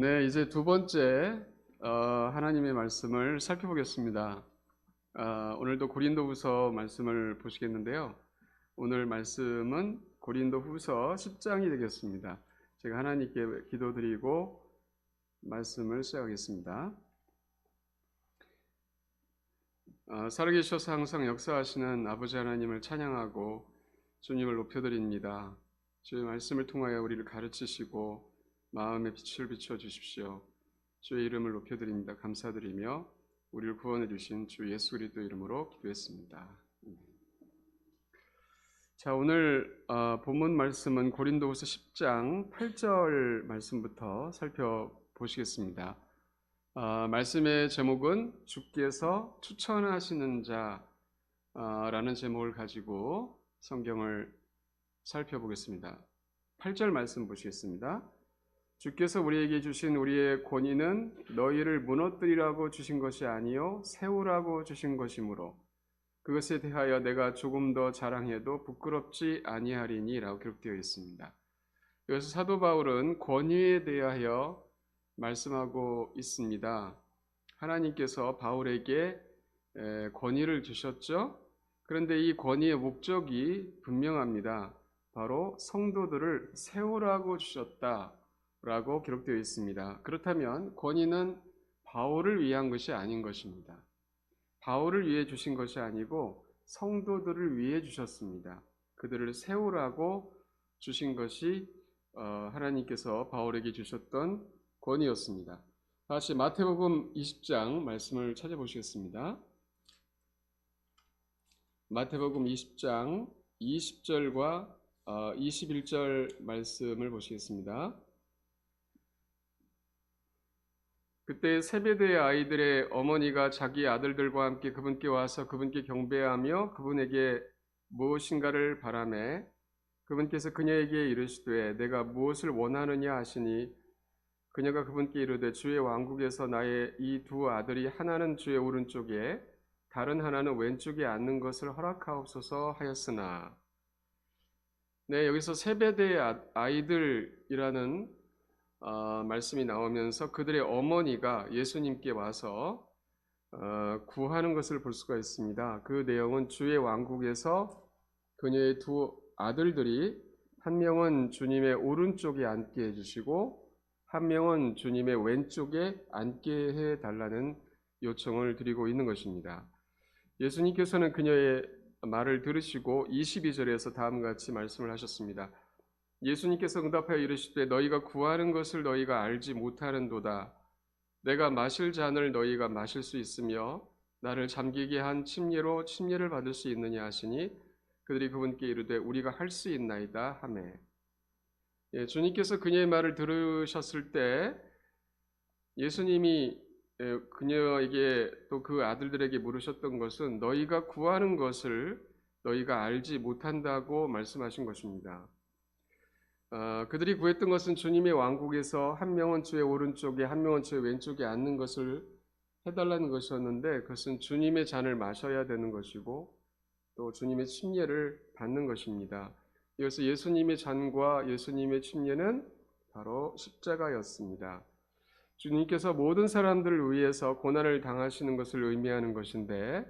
네, 이제 두 번째 어, 하나님의 말씀을 살펴보겠습니다. 아, 오늘도 고린도후서 말씀을 보시겠는데요. 오늘 말씀은 고린도후서 10장이 되겠습니다. 제가 하나님께 기도드리고 말씀을 시작하겠습니다. 아, 살아계셔서 항상 역사하시는 아버지 하나님을 찬양하고 주님을 높여드립니다. 주의 말씀을 통하여 우리를 가르치시고 마음의 빛을 비춰 주십시오. 주의 이름을 높여드립니다. 감사드리며 우리를 구원해 주신 주 예수 그리스도 이름으로 기도했습니다. 자 오늘 어, 본문 말씀은 고린도후서 10장 8절 말씀부터 살펴보시겠습니다. 어, 말씀의 제목은 주께서 추천하시는 자라는 제목을 가지고 성경을 살펴보겠습니다. 8절 말씀 보시겠습니다. 주께서 우리에게 주신 우리의 권위는 너희를 무너뜨리라고 주신 것이 아니요 세우라고 주신 것이므로 그것에 대하여 내가 조금 더 자랑해도 부끄럽지 아니하리니라고 기록되어 있습니다. 여기서 사도 바울은 권위에 대하여 말씀하고 있습니다. 하나님께서 바울에게 권위를 주셨죠. 그런데 이 권위의 목적이 분명합니다. 바로 성도들을 세우라고 주셨다 라고 기록되어 있습니다. 그렇다면 권위는 바울을 위한 것이 아닌 것입니다. 바울을 위해 주신 것이 아니고 성도들을 위해 주셨습니다. 그들을 세우라고 주신 것이 어, 하나님께서 바울에게 주셨던 권위였습니다. 다시 마태복음 20장 말씀을 찾아보시겠습니다. 마태복음 20장 20절과 21절 어, 말씀을 보시겠습니다. 그때 세배대의 아이들의 어머니가 자기 아들들과 함께 그분께 와서 그분께 경배하며 그분에게 무엇인가를 바라매 그분께서 그녀에게 이르시되 내가 무엇을 원하느냐? 하시니 그녀가 그분께 이르되 주의 왕국에서 나의 이 두 아들이 하나는 주의 오른쪽에 다른 하나는 왼쪽에 앉는 것을 허락하옵소서 하였으나. 네 여기서 세배대 아, 아이들이라는 어, 말씀이 나오면서 그들의 어머니가 예수님께 와서 어, 구하는 것을 볼 수가 있습니다. 그 내용은 주의 왕국에서 그녀의 두 아들들이 한 명은 주님의 오른쪽에 앉게 해주시고 한 명은 주님의 왼쪽에 앉게 해 달라는 요청을 드리고 있는 것입니다. 예수님께서는 그녀의 말을 들으시고 22절에서 다음과 같이 말씀을 하셨습니다. 예수님께서 응답하여 이르시되 너희가 구하는 것을 너희가 알지 못하는도다. 내가 마실 잔을 너희가 마실 수 있으며 나를 잠기게 한 침례로 침례를 받을 수 있느냐 하시니 그들이 그분께 이르되 우리가 할 수 있나이다 하매 예, 주님께서 그녀의 말을 들으셨을 때 예수님이 예, 그녀에게 또 그 아들들에게 물으셨던 것은 너희가 구하는 것을 너희가 알지 못한다고 말씀하신 것입니다. 어, 그들이 구했던 것은 주님의 왕국에서 한 명은 주의 오른쪽에 한 명은 주의 왼쪽에 앉는 것을 해달라는 것이었는데 그것은 주님의 잔을 마셔야 되는 것이고 또 주님의 침례를 받는 것입니다. 이것서 예수님의 잔과 예수님의 침례는 바로 십자가였습니다. 주님께서 모든 사람들을 위해서 고난을 당하시는 것을 의미하는 것인데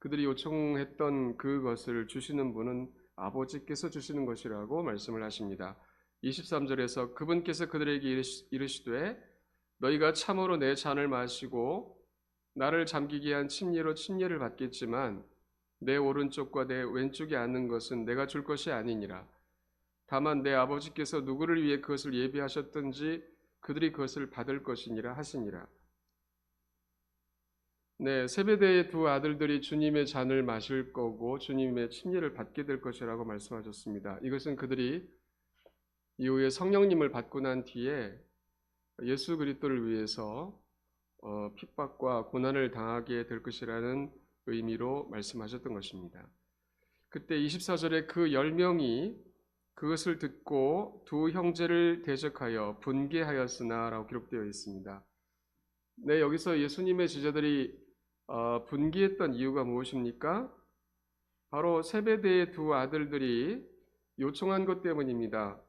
그들이 요청했던 그것을 주시는 분은 아버지께서 주시는 것이라고 말씀을 하십니다. 23절에서 그분께서 그들에게 이르시되 너희가 참으로 내 잔을 마시고 나를 잠기게 한 침례로 침례를 받겠지만 내 오른쪽과 내 왼쪽에 앉는 것은 내가 줄 것이 아니니라. 다만 내 아버지께서 누구를 위해 그것을 예비하셨든지 그들이 그것을 받을 것이니라 하시니라. 네, 세배대의 두 아들들이 주님의 잔을 마실 거고 주님의 침례를 받게 될 것이라고 말씀하셨습니다. 이것은 그들이 이후에 성령님을 받고 난 뒤에 예수 그리스도를 위해서 어, 핍박과 고난을 당하게 될 것이라는 의미로 말씀하셨던 것입니다. 그때 24절에 그 10명이 그것을 듣고 두 형제를 대적하여 분개하였으나라고 기록되어 있습니다. 네, 여기서 예수님의 제자들이 어, 분개했던 이유가 무엇입니까? 바로 세배대의 두 아들들이 요청한 것 때문입니다.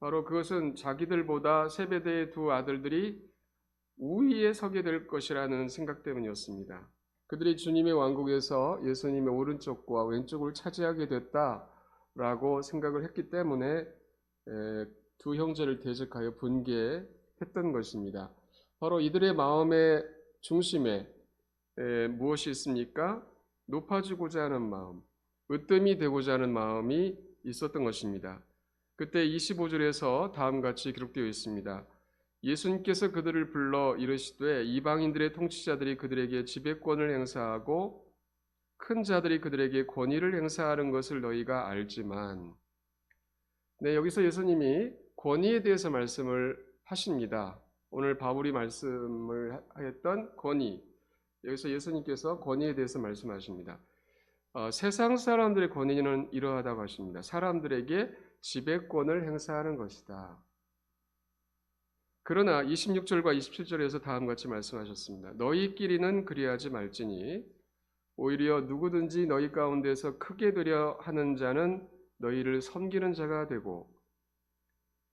바로 그것은 자기들보다 세배대의 두 아들들이 우위에 서게 될 것이라는 생각 때문이었습니다. 그들이 주님의 왕국에서 예수님의 오른쪽과 왼쪽을 차지하게 됐다라고 생각을 했기 때문에 두 형제를 대적하여 분개했던 것입니다. 바로 이들의 마음의 중심에 무엇이 있습니까? 높아지고자 하는 마음, 으뜸이 되고자 하는 마음이 있었던 것입니다. 그때 25절에서 다음 같이 기록되어 있습니다. 예수님께서 그들을 불러 이르시되 이방인들의 통치자들이 그들에게 지배권을 행사하고 큰 자들이 그들에게 권위를 행사하는 것을 너희가 알지만 네, 여기서 예수님이 권위에 대해서 말씀을 하십니다. 오늘 바울이 말씀을 하였던 권위. 여기서 예수님께서 권위에 대해서 말씀하십니다. 어, 세상 사람들의 권위는 이러하다고 하십니다. 사람들에게 지배권을 행사하는 것이다. 그러나 26절과 27절에서 다음과 같이 말씀하셨습니다. 너희끼리는 그리하지 말지니 오히려 누구든지 너희 가운데서 크게 되려 하는 자는 너희를 섬기는 자가 되고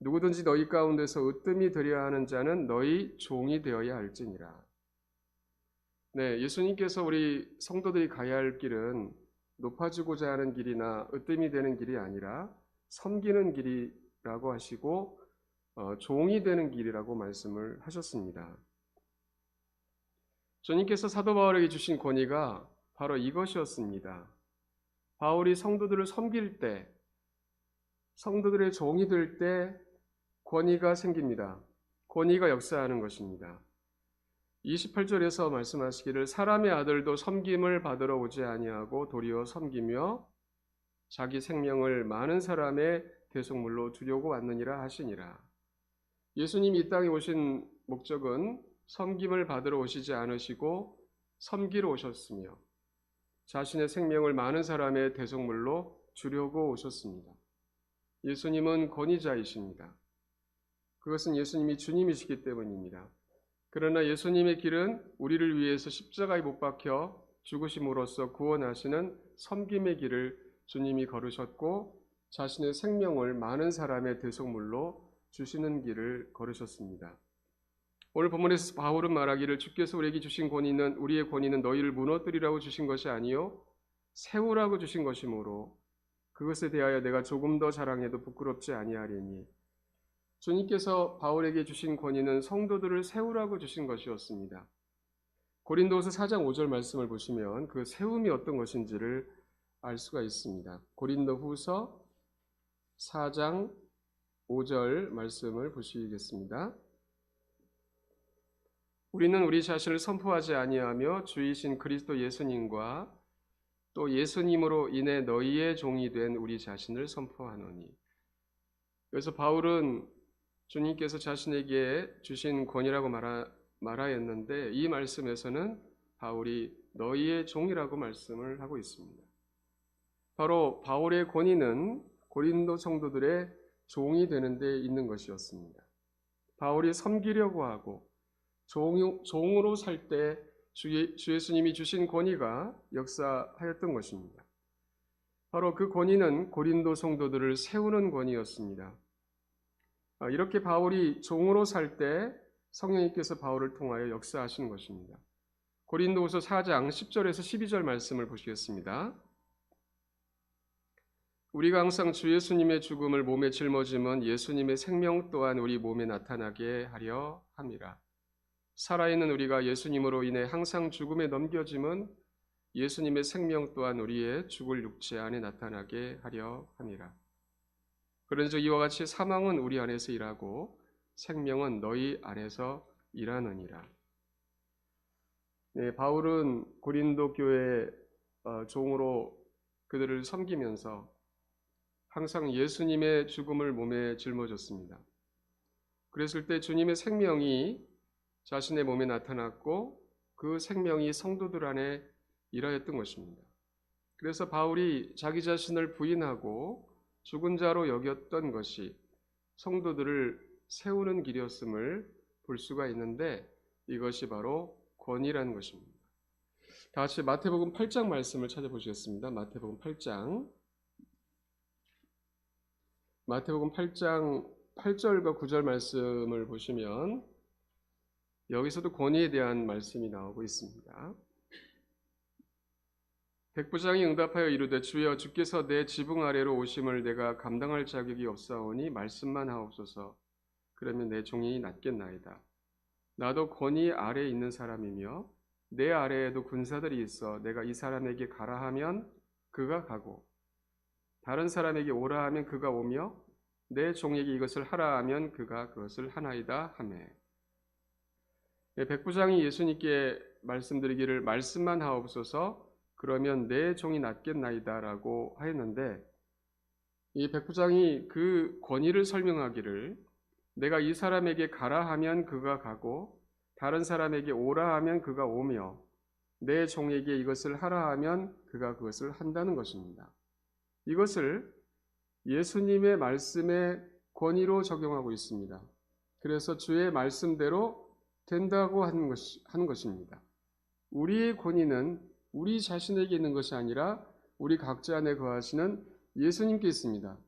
누구든지 너희 가운데서 으뜸이 되려 하는 자는 너희 종이 되어야 할지니라. 네, 예수님께서 우리 성도들이 가야 할 길은 높아지고자 하는 길이나 으뜸이 되는 길이 아니라 섬기는 길이라고 하시고 어, 종이 되는 길이라고 말씀을 하셨습니다. 주님께서 사도 바울에게 주신 권위가 바로 이것이었습니다. 바울이 성도들을 섬길 때, 성도들의 종이 될 때 권위가 생깁니다. 권위가 역사하는 것입니다. 28절에서 말씀하시기를 사람의 아들도 섬김을 받으러 오지 아니하고 도리어 섬기며 자기 생명을 많은 사람의 대속물로 주려고 왔느니라 하시니라. 예수님이 이 땅에 오신 목적은 섬김을 받으러 오시지 않으시고 섬기러 오셨으며 자신의 생명을 많은 사람의 대속물로 주려고 오셨습니다. 예수님은 권위자이십니다. 그것은 예수님이 주님이시기 때문입니다. 그러나 예수님의 길은 우리를 위해서 십자가에 못 박혀 죽으심으로써 구원하시는 섬김의 길을 주님이 걸으셨고 자신의 생명을 많은 사람의 대속물로 주시는 길을 걸으셨습니다. 오늘 본문에서 바울은 말하기를 주께서 우리에게 주신 권위는 우리의 권위는 너희를 무너뜨리라고 주신 것이 아니요 세우라고 주신 것이므로 그것에 대하여 내가 조금 더 자랑해도 부끄럽지 아니하리니 주님께서 바울에게 주신 권위는 성도들을 세우라고 주신 것이었습니다. 고린도서 4장 5절 말씀을 보시면 그 세움이 어떤 것인지를 알 수가 있습니다. 고린도후서 4장 5절 말씀을 보시겠습니다. 우리는 우리 자신을 선포하지 아니하며 주이신 그리스도 예수님과 또 예수님으로 인해 너희의 종이 된 우리 자신을 선포하노니. 그래서 바울은 주님께서 자신에게 주신 권이라고 말하, 말하였는데 이 말씀에서는 바울이 너희의 종이라고 말씀을 하고 있습니다. 바로 바울의 권위는 고린도 성도들의 종이 되는 데 있는 것이었습니다. 바울이 섬기려고 하고 종, 종으로 살 때 주 예수님이 주신 권위가 역사하였던 것입니다. 바로 그 권위는 고린도 성도들을 세우는 권위였습니다. 아, 이렇게 바울이 종으로 살 때 성령님께서 바울을 통하여 역사하시는 것입니다. 고린도후서 4장 10절에서 12절 말씀을 보시겠습니다. 우리가 항상 주 예수님의 죽음을 몸에 짊어짐은 예수님의 생명 또한 우리 몸에 나타나게 하려 함이라. 살아있는 우리가 예수님으로 인해 항상 죽음에 넘겨짐은 예수님의 생명 또한 우리의 죽을 육체 안에 나타나게 하려 함이라. 그런즉 이와 같이 사망은 우리 안에서 일하고 생명은 너희 안에서 일하느니라. 네, 바울은 고린도 교회 어, 종으로 그들을 섬기면서 항상 예수님의 죽음을 몸에 짊어졌습니다. 그랬을 때 주님의 생명이 자신의 몸에 나타났고 그 생명이 성도들 안에 일하였던 것입니다. 그래서 바울이 자기 자신을 부인하고 죽은 자로 여겼던 것이 성도들을 세우는 길이었음을 볼 수가 있는데 이것이 바로 권이라는 것입니다. 다 같이 마태복음 8장 말씀을 찾아보시겠습니다. 마태복음 8장 마태복음 8장 8절과 9절 말씀을 보시면 여기서도 권위에 대한 말씀이 나오고 있습니다. 백부장이 응답하여 이르되 주여 주께서 내 지붕 아래로 오심을 내가 감당할 자격이 없사오니 말씀만 하옵소서. 그러면 내 종이 낫겠나이다. 나도 권위 아래에 있는 사람이며 내 아래에도 군사들이 있어 내가 이 사람에게 가라 하면 그가 가고 다른 사람에게 오라 하면 그가 오며 내 종에게 이것을 하라 하면 그가 그것을 하나이다 하매 네, 백부장이 예수님께 말씀드리기를 말씀만 하옵소서 그러면 내 종이 낫겠나이다 라고 하였는데 이 백부장이 그 권위를 설명하기를 내가 이 사람에게 가라 하면 그가 가고 다른 사람에게 오라 하면 그가 오며 내 종에게 이것을 하라 하면 그가 그것을 한다는 것입니다. 이것을 예수님의 말씀의 권위로 적용하고 있습니다. 그래서 주의 말씀대로 된다고 하는, 것, 하는 것입니다. 우리의 권위는 우리 자신에게 있는 것이 아니라 우리 각자 안에 거하시는 예수님께 있습니다.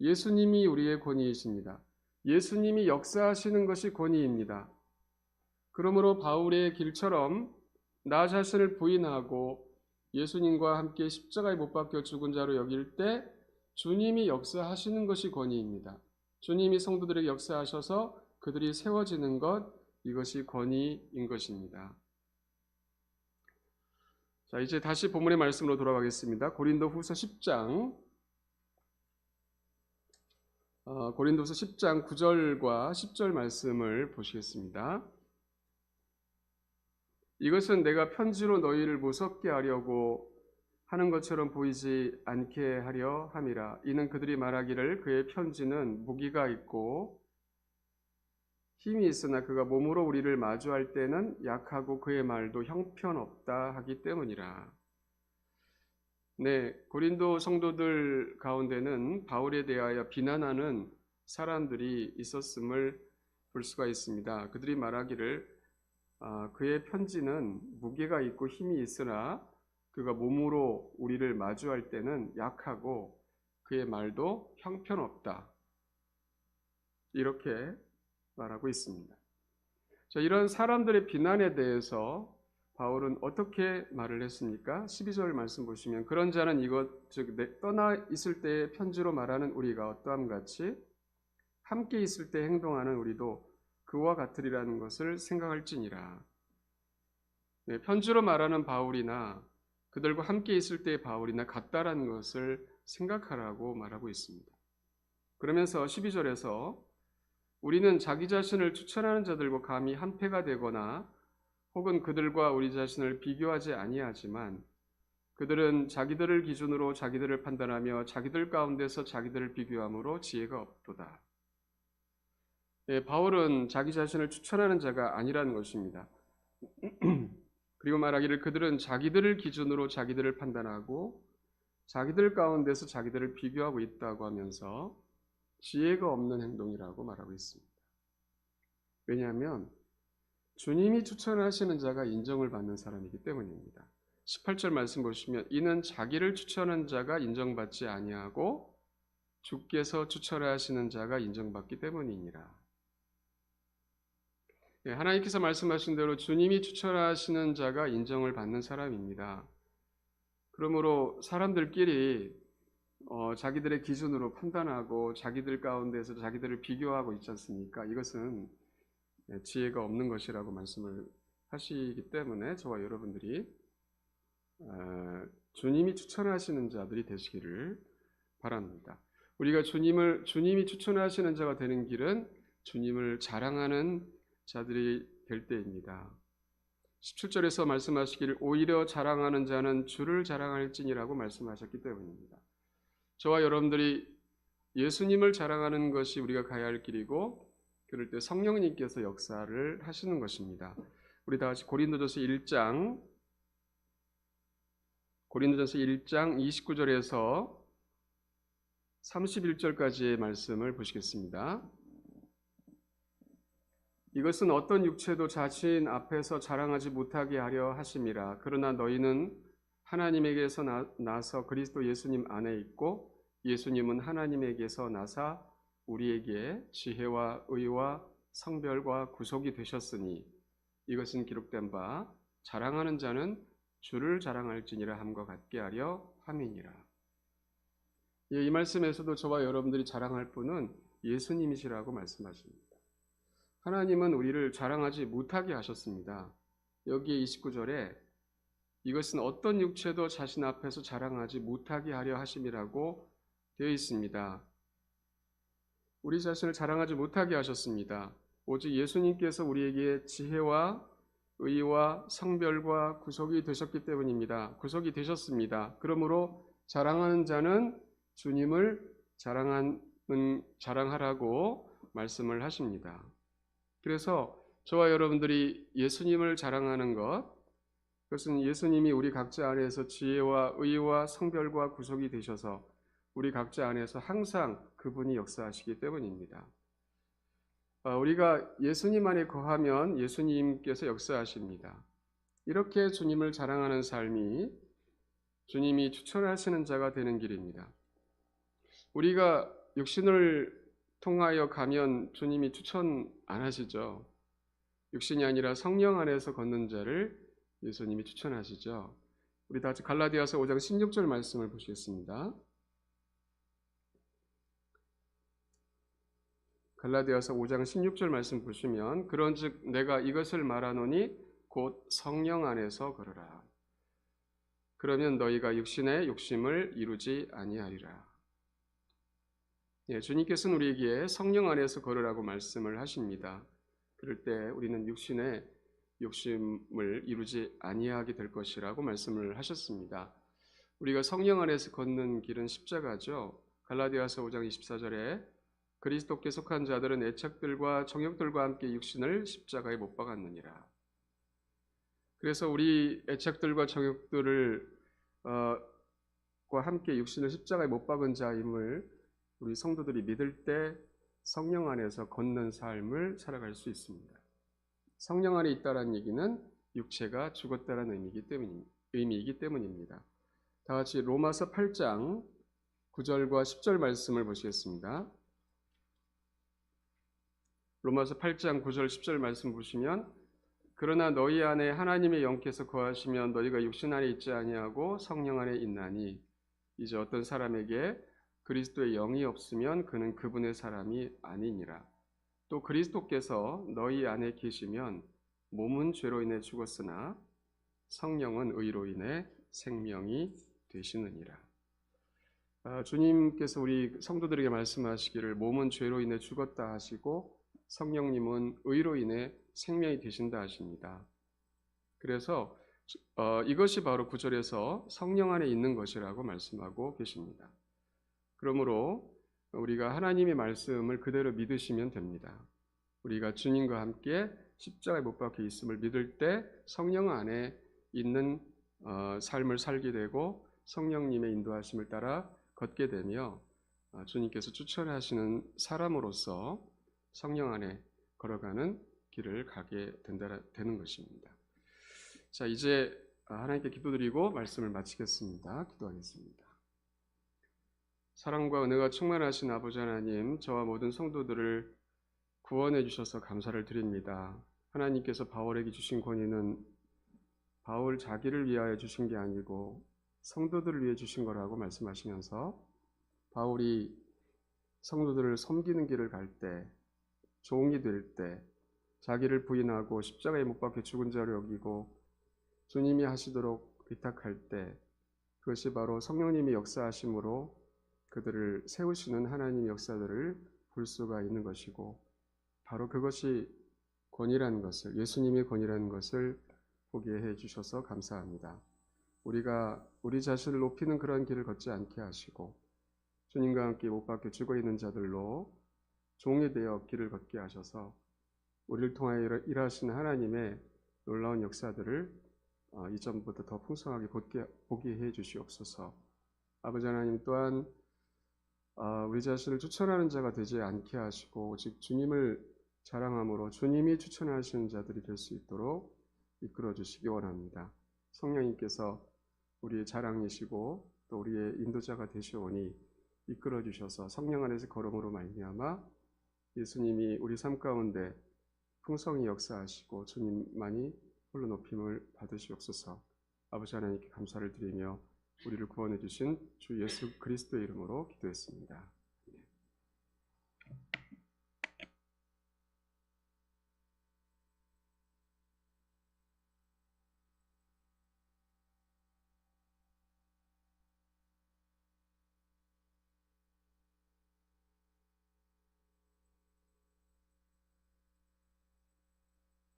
예수님이 우리의 권위이십니다. 예수님이 역사하시는 것이 권위입니다. 그러므로 바울의 길처럼 나 자신을 부인하고 예수님과 함께 십자가에 못 박혀 죽은 자로 여길 때 주님이 역사하시는 것이 권위입니다. 주님이 성도들에게 역사하셔서 그들이 세워지는 것 이것이 권위인 것입니다. 자, 이제 다시 본문의 말씀으로 돌아가겠습니다. 고린도 후서 10장 어, 고린도서 10장 9절과 10절 말씀을 보시겠습니다. 이것은 내가 편지로 너희를 무섭게 하려고 하는 것처럼 보이지 않게 하려 함이라. 이는 그들이 말하기를 그의 편지는 무기가 있고 힘이 있으나 그가 몸으로 우리를 마주할 때는 약하고 그의 말도 형편없다 하기 때문이라. 네, 고린도 성도들 가운데는 바울에 대하여 비난하는 사람들이 있었음을 볼 수가 있습니다. 그들이 말하기를 아, 그의 편지는 무게가 있고 힘이 있으나 그가 몸으로 우리를 마주할 때는 약하고 그의 말도 형편없다. 이렇게 말하고 있습니다. 자, 이런 사람들의 비난에 대해서 바울은 어떻게 말을 했습니까? 12절 말씀 보시면 그런 자는 이것 즉 떠나 있을 때 편지로 말하는 우리가 어떠함 같이 함께 있을 때 행동하는 우리도 그와 같으리라는 것을 생각할지니라. 네, 편지로 말하는 바울이나 그들과 함께 있을 때의 바울이나 같다라는 것을 생각하라고 말하고 있습니다. 그러면서 12절에서 우리는 자기 자신을 추천하는 자들과 감히 한패가 되거나 혹은 그들과 우리 자신을 비교하지 아니하지만 그들은 자기들을 기준으로 자기들을 판단하며 자기들 가운데서 자기들을 비교함으로 지혜가 없도다. 예, 바울은 자기 자신을 추천하는 자가 아니라는 것입니다. 그리고 말하기를 그들은 자기들을 기준으로 자기들을 판단하고 자기들 가운데서 자기들을 비교하고 있다고 하면서 지혜가 없는 행동이라고 말하고 있습니다. 왜냐하면 주님이 추천하시는 자가 인정을 받는 사람이기 때문입니다. 18절 말씀 보시면 이는 자기를 추천한 자가 인정받지 아니하고 주께서 추천하시는 자가 인정받기 때문이니라. 예, 하나님께서 말씀하신 대로 주님이 추천하시는 자가 인정을 받는 사람입니다. 그러므로 사람들끼리 어, 자기들의 기준으로 판단하고 자기들 가운데서 자기들을 비교하고 있지 않습니까? 이것은 예, 지혜가 없는 것이라고 말씀을 하시기 때문에 저와 여러분들이 어, 주님이 추천하시는 자들이 되시기를 바랍니다. 우리가 주님을 주님이 추천하시는 자가 되는 길은 주님을 자랑하는 자들이 될 때입니다. 17절에서 말씀하시기를 오히려 자랑하는 자는 주를 자랑할지니라고 말씀하셨기 때문입니다. 저와 여러분들이 예수님을 자랑하는 것이 우리가 가야 할 길이고 그럴 때 성령님께서 역사를 하시는 것입니다. 우리 다 같이 고린도전서 1장 고린도전서 1장 29절에서 31절까지의 말씀을 보시겠습니다. 이것은 어떤 육체도 자신 앞에서 자랑하지 못하게 하려 하심이라. 그러나 너희는 하나님에게서 나, 나서 그리스도 예수님 안에 있고 예수님은 하나님에게서 나사 우리에게 지혜와 의와 성별과 구속이 되셨으니 이것은 기록된 바 자랑하는 자는 주를 자랑할지니라 함과 같게 하려 함이니라. 예, 이 말씀에서도 저와 여러분들이 자랑할 분은 예수님이시라고 말씀하십니다. 하나님은 우리를 자랑하지 못하게 하셨습니다. 여기에 29절에 이것은 어떤 육체도 자신 앞에서 자랑하지 못하게 하려 하심이라고 되어 있습니다. 우리 자신을 자랑하지 못하게 하셨습니다. 오직 예수님께서 우리에게 지혜와 의와 성별과 구속이 되셨기 때문입니다. 구속이 되셨습니다. 그러므로 자랑하는 자는 주님을 자랑하는 자랑하라고 말씀을 하십니다. 그래서 저와 여러분들이 예수님을 자랑하는 것 그것은 예수님이 우리 각자 안에서 지혜와 의와 성별과 구속이 되셔서 우리 각자 안에서 항상 그분이 역사하시기 때문입니다. 어, 우리가 예수님 안에 거하면 예수님께서 역사하십니다. 이렇게 주님을 자랑하는 삶이 주님이 추천하시는 자가 되는 길입니다. 우리가 육신을 통하여 가면 주님이 추천 안 하시죠. 육신이 아니라 성령 안에서 걷는 자를 예수님이 추천하시죠. 우리 다 같이 갈라디아서 5장 16절 말씀을 보시겠습니다. 갈라디아서 5장 16절 말씀 보시면 그런즉 내가 이것을 말하노니 곧 성령 안에서 걸으라. 그러면 너희가 육신의 욕심을 이루지 아니하리라. 예, 주님께서는 우리에게 성령 안에서 걸으라고 말씀을 하십니다. 그럴 때 우리는 육신의 욕심을 이루지 아니하게 될 것이라고 말씀을 하셨습니다. 우리가 성령 안에서 걷는 길은 십자가죠. 갈라디아서 5장 24절에 그리스도께 속한 자들은 애착들과 정욕들과 함께 육신을 십자가에 못 박았느니라. 그래서 우리 애착들과 정욕들을 어, 과 함께 육신을 십자가에 못 박은 자임을 우리 성도들이 믿을 때 성령 안에서 걷는 삶을 살아갈 수 있습니다. 성령 안에 있다라는 얘기는 육체가 죽었다라는 의미이기, 때문, 의미이기 때문입니다. 다 같이 로마서 8장 9절과 10절 말씀을 보시겠습니다. 로마서 8장 9절 10절 말씀 보시면 그러나 너희 안에 하나님의 영께서 거하시면 너희가 육신 안에 있지 아니하고 성령 안에 있나니 이제 어떤 사람에게 그리스도의 영이 없으면 그는 그분의 사람이 아니니라. 또 그리스도께서 너희 안에 계시면 몸은 죄로 인해 죽었으나 성령은 의로 인해 생명이 되시느니라. 아, 주님께서 우리 성도들에게 말씀하시기를 몸은 죄로 인해 죽었다 하시고 성령님은 의로 인해 생명이 되신다 하십니다. 그래서 어, 이것이 바로 구절에서 성령 안에 있는 것이라고 말씀하고 계십니다. 그러므로 우리가 하나님의 말씀을 그대로 믿으시면 됩니다. 우리가 주님과 함께 십자가에 못 박혀 있음을 믿을 때 성령 안에 있는 어, 삶을 살게 되고 성령님의 인도하심을 따라 걷게 되며 어, 주님께서 추천하시는 사람으로서 성령 안에 걸어가는 길을 가게 된다, 되는 것입니다. 자, 이제 하나님께 기도드리고 말씀을 마치겠습니다. 기도하겠습니다. 사랑과 은혜가 충만하신 아버지 하나님, 저와 모든 성도들을 구원해 주셔서 감사를 드립니다. 하나님께서 바울에게 주신 권위는 바울 자기를 위하여 주신 게 아니고 성도들을 위해 주신 거라고 말씀하시면서 바울이 성도들을 섬기는 길을 갈 때 종이 될 때 자기를 부인하고 십자가에 못 박혀 죽은 자로 여기고 주님이 하시도록 위탁할 때 그것이 바로 성령님이 역사하심으로 그들을 세우시는 하나님의 역사들을 볼 수가 있는 것이고 바로 그것이 권이라는 것을 예수님의 권이라는 것을 보게 해 주셔서 감사합니다. 우리가 우리 자신을 높이는 그런 길을 걷지 않게 하시고 주님과 함께 못 박혀 죽어 있는 자들로 종이 되어 길을 걷게 하셔서 우리를 통하여 일하시는 하나님의 놀라운 역사들을 어, 이전보다 더 풍성하게 보게 해 주시옵소서. 아버지 하나님 또한 어, 우리 자신을 추천하는 자가 되지 않게 하시고 오직 주님을 자랑함으로 주님이 추천하시는 자들이 될 수 있도록 이끌어 주시기 원합니다. 성령님께서 우리의 자랑이시고 또 우리의 인도자가 되시오니 이끌어 주셔서 성령 안에서 걸음으로 말미암아 예수님이 우리 삶 가운데 풍성히 역사하시고 주님만이 홀로 높임을 받으시옵소서. 아버지 하나님께 감사를 드리며 우리를 구원해 주신 주 예수 그리스도의 이름으로 기도했습니다.